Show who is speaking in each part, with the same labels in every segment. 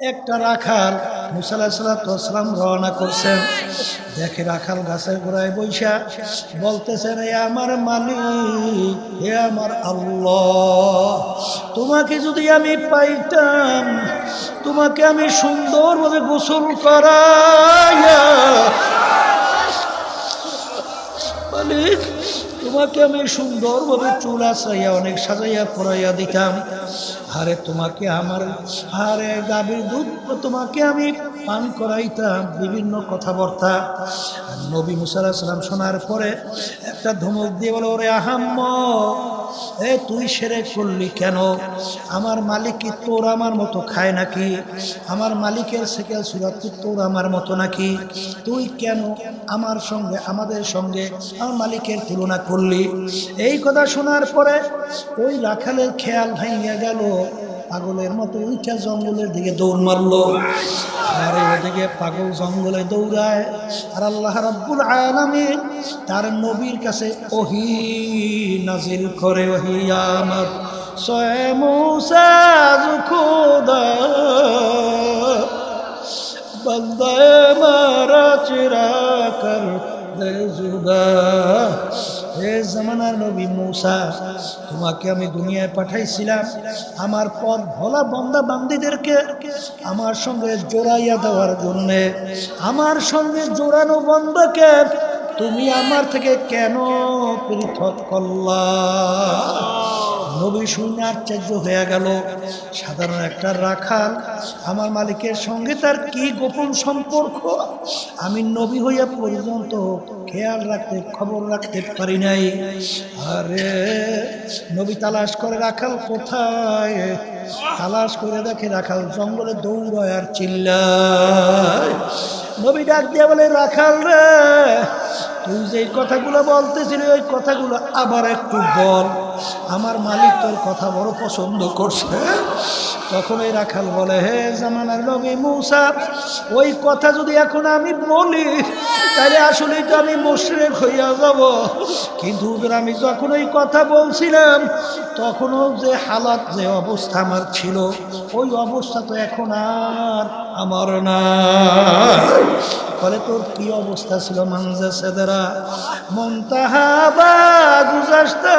Speaker 1: একটা রাখাল মুসাল্লাহাম রওনা করছেন। দেখে রাখাল গাছের গোড়ায় বৈশা বলতেছেন এ আমার মালিক, হে আমার আল্লাহ, তোমাকে যদি আমি পাইতাম, তোমাকে আমি সুন্দরভাবে গোসল করাইয়া মালিক তোমাকে আমি সুন্দরভাবে চুল আসাইয়া অনেক সাজাইয়া পড়াইয়া দিতাম। আরে, তোমাকে আমার, আরে, গাভীর দুধ তোমাকে আমি পান করাইতাম। বিভিন্ন কথাবার্তা। নবী মুসাল্লাহ সাল্লাম শোনার পরে একটা ধমক দিয়ে বলো, ওরে আহাম্ম এ, তুই সেরে করলি কেন? আমার মালিক কি তোর আমার মতো খায় নাকি? আমার মালিকের সেকেল সুরাত কি তোর আমার মতো নাকি? তুই কেন আমার সঙ্গে, আমাদের সঙ্গে আমার মালিকের তুলনা করলি? এই কথা শোনার পরে ওই রাখালের খেয়াল ভাইয়া গেল। পাগলের মতো উইটা জঙ্গলের দিকে দৌড় মারলো। আর ওদিকে পাগল জঙ্গলে দৌড়ায়, আর আল্লাহ রাব্বুল আলামিন তার নবীর কাছে ওহি নাজিল করে, ওহি আমার মুসা খুদা মারা চিরা কর জুদা। তোমাকে আমি দুনিয়ায় পাঠাইছিলাম। আমার ভোলা আমার সঙ্গে জোড়াইয়া দেওয়ার জন্যে। আমার সঙ্গে জোড়ানো বন্দাকে তুমি আমার থেকে কেন পৃথক করলা? নবী শুনে আশ্চর্য হয়ে গেল। সাধারণ একটা রাখাল। আমার মালিকের সঙ্গে তার কি গোপন সম্পর্ক? আমি নবী হইয়া পর্যন্ত খেয়াল রাখতে, খবর রাখতে পারি নাই। আরে, নবী তালাশ করে রাখাল কোথায়? তালাশ করে দেখে রাখাল জঙ্গলে দৌড়ায় আর চিল্লায়। নবী ডাক দিয়ে বলে, রাখাল রে তুই যে কথাগুলো বলতেছিলি, ওই কথাগুলো আবার একটু বল। আমার মালিক তোর কথা বড় পছন্দ করছে। তখন এই রাখাল বলে, হে জামানার নবী মৌসা, ওই কথা যদি এখন আমি বলি, তাহলে আসলেই তো আমি মুশরেক হইয়া যাব। কিন্তু আমি যখন ওই কথা বলছিলাম, তখনও যে হালাত, যে অবস্থা আমার ছিল, ওই অবস্থা তো এখন আর আমার না ফলে তোর কি অবস্থা ছিল মানজা সেদারা? মন্তাহা বা গুজাস্তা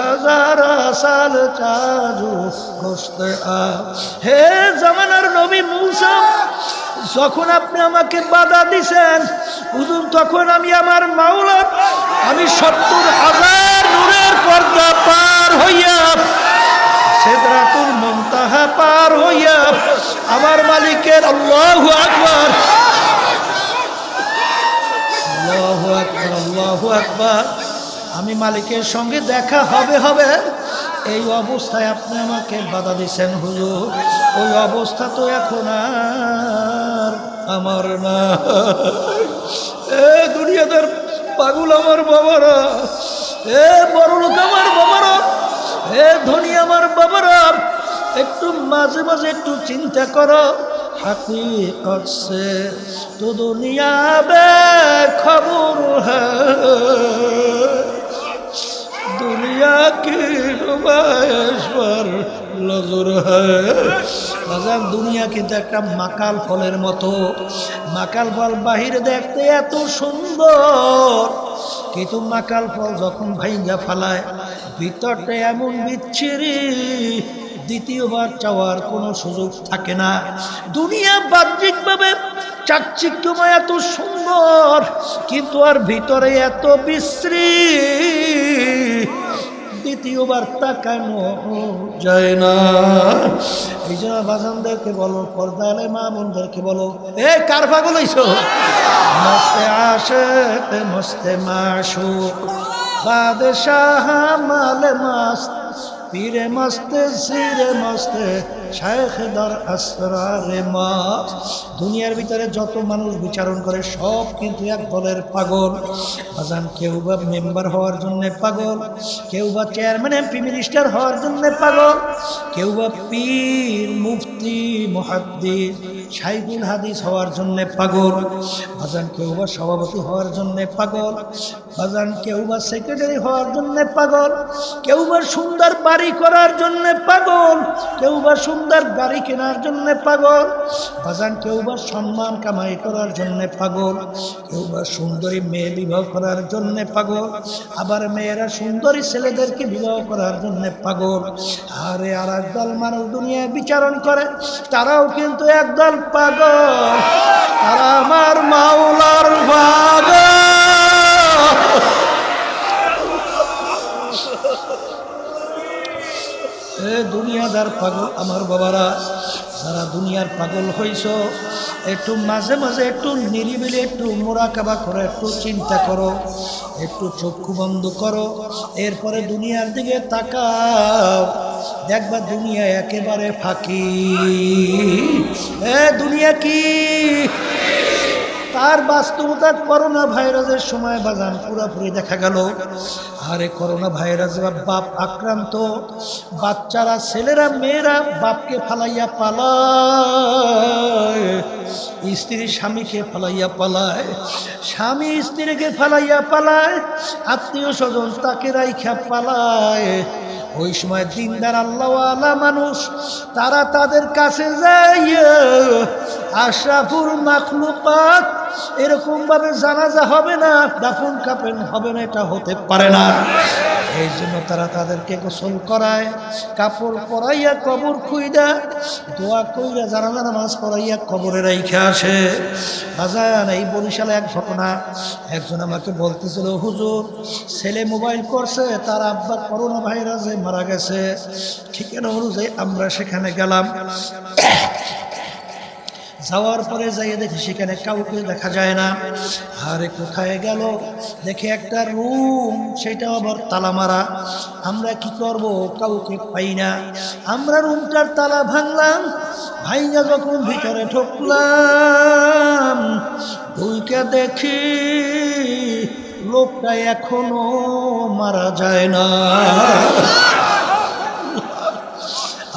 Speaker 1: হাজার সাল চাজু ঘষতে। আ হে জামানার নবী মুসা, যখন আপনি আমাকে বাধা দিছেন, হুজুর, তখন আমি আমার মাওলা, আমি সত্তর হাজার নূরের পর্দা পার হইয়া সেদরাতুল মন্তাহা পার হইয়া আমার মালিকের আল্লাহ আকবার। আল্লাহ আকবার আল্লাহ আকবার। আমি মালিকের সঙ্গে দেখা হবে হবে। এই অবস্থায় আপনি আমাকে বাধা দিচ্ছেন হুজুর। ওই অবস্থা তো এখন আর আমার না। এ দুনিয়াদার পাগল আমার বাবারা, এ বড় লোক আমার বাবারা। এ ধনী আমার বাবারা, একটু মাঝে মাঝে একটু চিন্তা করো। হাতি করছে তো দুনিয়া বে খবর হুনিয়া কি पर নজর হ্যাঁ দুনিয়া কিন্তু একটা মাকাল ফলের মতো। মাকাল ফল বাহিরে দেখতে এত সুন্দর। কিন্তু মাকাল ফল যখন ভাইঙ্গা ফালায়, ভিতরটা এমন বিচ্ছিরি। দ্বিতীয়বার চাওয়ার কোনো সুযোগ থাকে না। দুনিয়া বাহ্যিকভাবে চাকচিক্যময় এত সুন্দর, কিন্তু আর ভিতরে এত বিশ্রী। দ্বিতীয়বার তাকানো যায় না? এই জন্য বাজানদেরকে বলো পর্দালে মা বোনদেরকে বলো, এ, কার পাগল হইছো? মস্তে আসে মস্তে মাসু বাদশাহ মালে মাস্ত পীরে মস্তে সিরে মস্তে শেখ দর আসরারে দুনিয়ার ভিতরে যত মানুষ বিচারণ করে, সব কিন্তু এক দলের পাগল। বাজান কেউ বা মেম্বার হওয়ার জন্য পাগল, কেউ বা চেয়ারম্যান, এমপি মিনিস্টার হওয়ার জন্য পাগল, কেউ বা পীর, মুফতি, মহাদ্দিস সাইকুল হাদিস হওয়ার জন্য পাগল বাজান কেউ বা সভাপতি হওয়ার জন্য পাগল বাজান কেউ বা সেক্রেটারি হওয়ার জন্য পাগল, কেউ বা সুন্দর বাড়ি করার জন্য পাগল, কেউ বা সুন্দর গাড়ি কেনার জন্য পাগল। বাজান কেউ বা সম্মান কামাই করার জন্য পাগল। কেউ বা সুন্দরী মেয়ে বিবাহ করার জন্য পাগল। আবার মেয়েরা সুন্দরী ছেলেদেরকে বিবাহ করার জন্য পাগল। আরে আর একদল মানুষ দুনিয়ায় বিচারণ করে, তারাও কিন্তু একদল পাগল। তারা আমার দুনিয়াদার পাগল আমার বাবারা, যারা দুনিয়ার পাগল হইছ, একটু মাঝে মাঝে একটু নিরিবিলি, একটু মোরাকাবা করো, একটু চিন্তা করো, একটু চক্ষু বন্ধ করো, এরপরে দুনিয়ার দিকে তাকাও, দেখবা দুনিয়া একেবারে ফাঁকি। এ, দুনিয়া কি? তার বাস্তবতা করোনা ভাইরাসের সময় বাজান পুরোপুরি দেখা গেল। আরে করোনা ভাইরাস বাপ আক্রান্ত, বাচ্চারা, ছেলেরা, মেয়েরা বাপকে ফালাইয়া পালায়, স্ত্রী স্বামীকে ফালাইয়া পালায়, স্বামী স্ত্রীকে ফালাইয়া পালায়, আত্মীয় স্বজন তাকে রাইখা পালায়। ওই সময় দিনদার আল্লাহওয়ালা মানুষ, তারা তাদের কাছে যায় আশরাফুল মাখলুকাত এরকম ভাবে জানাজা হবে না, দাফন কাপেন হবে না, এটা হতে পারে না। এই জন্য তারা তাদেরকে গোসল করায়, কাপড় পরাইয়া কবর খুইদা, দোয়া কইরা জানাজা নামাজ পড়াইয়া কবরে রাইখা আসে। বাজান, এই বরিশালে এক ঘটনা, একজন আমাকে বলতেছিল, হুজুর, ছেলে মোবাইল করছে, তার আব্বা করোনা ভাইরাসে মারা গেছে। ঠিক ঠিকানা অনুযায়ী আমরা সেখানে গেলাম। যাওয়ার পরে যাইয়ে দেখি সেখানে কাউকে দেখা যায় না। আরে কোথায় গেল? দেখে একটা রুম, সেটা আবার তালা মারা আমরা কি করব? কাউকে পাই না। আমরা রুমটার তালা ভাঙলাম, ভাইয়া যখন ভিতরে ঢুকলাম দুইকে দেখি লোকটা এখনও মারা যায় না।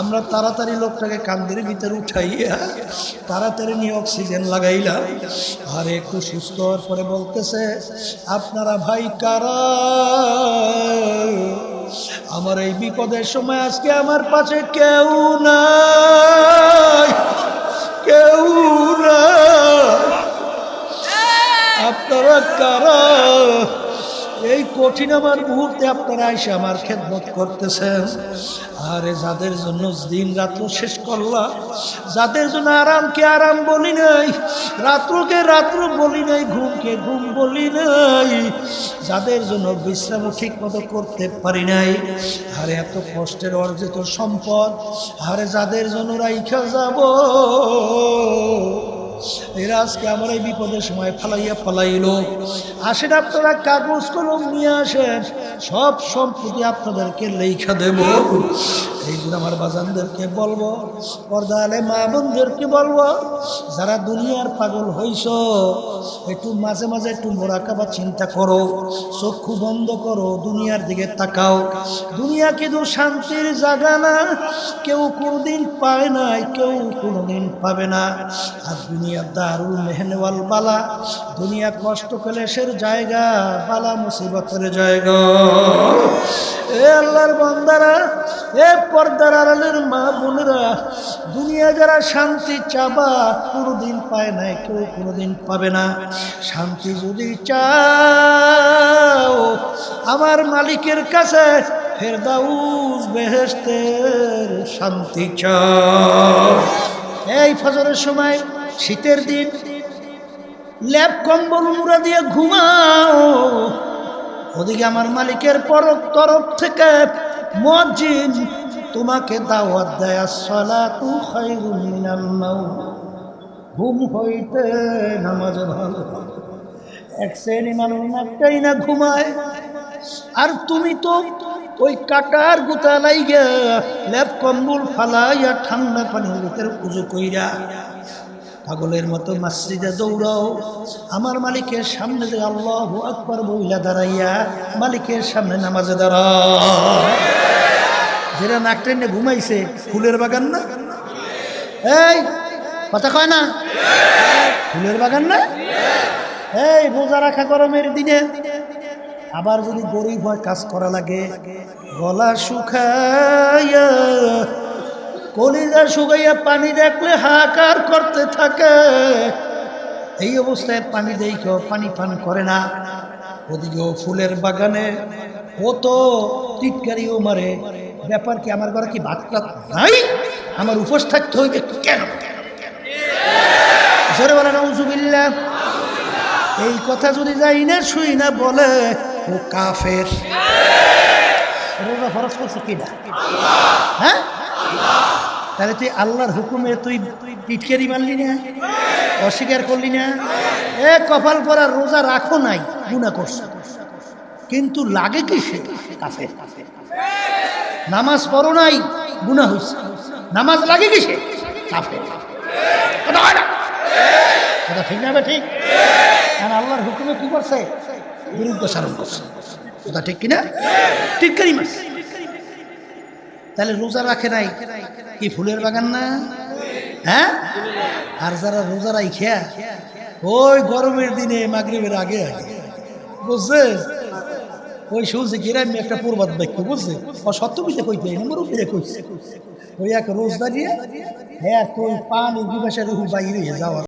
Speaker 1: আমরা তাড়াতাড়ি লোকটাকে কান্দের ভিতরে উঠাইয়া তাড়াতাড়ি নিয়ে অক্সিজেন লাগাইলাম। আর একটু সুস্থ হওয়ার পরে বলতেছে, আপনারা ভাই কারা? আমার এই বিপদের সময় আজকে আমার পাশে কেউ নাই, কেউ না আপনারা কারা? এই কঠিন আমার মুহূর্তে আপনারা এসে আমার খেদমত করতেছেন। আরে যাদের জন্য দিন রাত্র শেষ করলাম, যাদের জন্য আরামকে আরাম বলি নাই, রাত্রকে রাত্র বলি নাই, ঘুমকে ঘুম বলি নাই, যাদের জন্য বিশ্রাম ঠিক মতো করতে পারি নাই, আরে এত কষ্টের অর্জিত সম্পদ, আরে যাদের জন্য রাইখা যাব আজকে আমার এই বিপদের সময় ফালাইয়া ফালাইল। আসেন আপনারা কাগজ, কলম নিয়ে আসেন, সব সম্পত্তি আপনাদেরকে লেখা দেব। আমার বাজানদেরকে বলব মা বোনদেরকে বলব, যারা দুনিয়ার পাগল হইছ, একটু মাঝে মাঝে একটু মোরাকাবা চিন্তা করো, চক্ষু বন্ধ করো, দুনিয়ার দিকে তাকাও। দুনিয়া কিন্তু শান্তির জায়গা না, কেউ কোনোদিন পায় নাই, কেউ কোনোদিন পাবে না। আর দুনিয়া দারুল মেহনওয়াল বালা। দুনিয়া কষ্ট ক্লেশের জায়গা, বালা মুসিবতের জায়গা। এ আল্লাহর বন্দারা, এ পর্দার আড়ালের মা বোনেরা, দুনিয়া যারা শান্তি চাবা, কোনোদিন পায় নাই, কেউ কোনোদিন পাবে না। শান্তি যদি চাও, আমার মালিকের কাছে ফেরদাউস বেহেস্তের শান্তি চাও। এই ফজরের সময় শীতের দিন। ল্যাব কম্বল, মুড়া দিয়ে ঘুমাও। ওদিকে আমার মালিকের পরক তরফ থেকে মসজিদ, তোমাকে দাওয়াত দেয় মিনাল মাউত। ঘুম হইতে নামাজ ভালো। এক শ্রেণি মানুষ একটাই না ঘুমায়। আর তুমি তো ওই কাটার গুতা লাইগা ল্যাপ কম্বল ফালাইয়া ঠান্ডা পানির ভিতরে পুজো কইরা পাগলের মতো মসজিদে দৌড়াও। আমার মালিকের সামনে যে আল্লাহ আকবর বইলা দাঁড়াইয়া মালিকের সামনে নামাজে যেটা নাক টেনে ঘুমাইছে, ফুলের বাগান না? এই, কথা কয় না? ফুলের বাগান না? এই, রোজা রাখা গরমের দিনে আবার যদি গরিব হয় কাজ করা লাগে, গলা শুকাইয়া কলিজা শুকাইয়া পানি দেখলে হাহাকার করতে থাকে। এই অবস্থায় পানি দেই কেউ পানি পান করে না। ওদিকেও ফুলের বাগানে কত টিটকারিও মারে। ব্যাপার কি, আমার ঘরে কি ভাত টাত নাই? আমার উপোস থাকতে হইবে কেন? জোরে বলে নজুবিল্লা এই কথা যদি যাই না শুই না বলে, ও কাফের। রোজা করছে কিনা? হ্যাঁ? তাহলে তুই আল্লাহর হুকুমে তুই পিটকারি মারলি না? অস্বীকার করলি না? এ কপাল পরা রোজা রাখো নাই গুণা করছে। কিন্তু লাগে কি সে? কাফের। নামাজ পড়ো নাই গুণা হয়েছে নামাজ লাগে কি সে? কাফের। কথা না? ঠিক না ঠিক? আল্লাহর হুকুমে কি করছে? বিরুদ্ধ সারণ করছে। কথা ঠিক কিনা? ঠিক কারি মারছে। তাহলে রোজা রাখে নাই? কি ফুলের বাগান না? হ্যাঁ? আর যারা রোজা রাই খেয়া ওই গরমের দিনে মাগরিবের আগে বুঝছে? ওই শুনছে গ্রামে একটা পূর্বাদ বাক্য, বুঝছে? ও সত্যবিতে কইতে নম্বর উপরে কইছে। ওই এক রোজ দাঁড়িয়ে হ্যাঁ তোর পানি বিভাসের রুহু বাইরে যাওয়ার